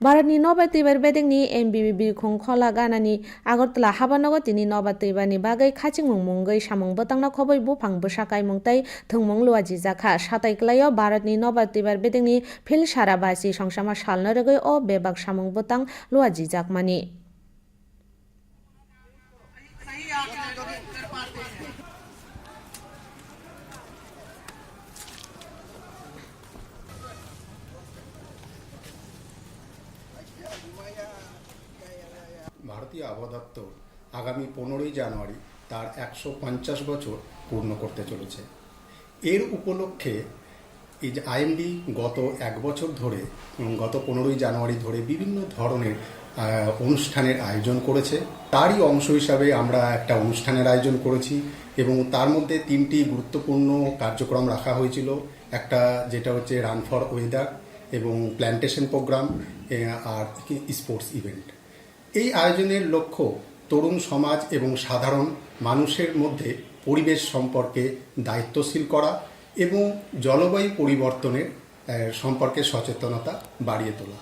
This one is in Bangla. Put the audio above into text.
भारतनि नबातैबार बेदेंनि एमबिबि बिरखं खला गानानि আগরতলা হাবানগর তিনি নবা তৈবানি বাগাই খাচিং মুংমুঙ্গই সামং বতাংনা খবই বুফাং বসাকাই মুংতাই থংমং লুয়াজি জাখা সাতাই ক্লাইও ভারতনি নবা তৈবার বেদেংনি ফিল সারাবাসি সংসামা সালনো রেগৈ ও বেবাক সামং বতাং লুয়াজি জাকমানি ভারতীয় আবহাওয়া দপ্তর আগামী পনেরোই জানুয়ারি তার একশো পঞ্চাশ বছর পূর্ণ করতে চলেছে। এর উপলক্ষে এই যে আইএমডি গত এক বছর ধরে গত পনেরোই জানুয়ারি ধরে বিভিন্ন ধরনের অনুষ্ঠানের আয়োজন করেছে। তারই অংশ হিসাবে আমরা একটা অনুষ্ঠানের আয়োজন করেছি এবং তার মধ্যে তিনটি গুরুত্বপূর্ণ কার্যক্রম রাখা হয়েছিল। একটা যেটা হচ্ছে রান ফর ওয়েদার এবং প্ল্যান্টেশন প্রোগ্রাম আর স্পোর্টস ইভেন্ট। এই আয়োজনের লক্ষ্য তরুণ সমাজ এবং সাধারণ মানুষের মধ্যে পরিবেশ সম্পর্কে দায়িত্বশীল করা এবং জলবায়ু পরিবর্তনের সম্পর্কে সচেতনতা বাড়িয়ে তোলা।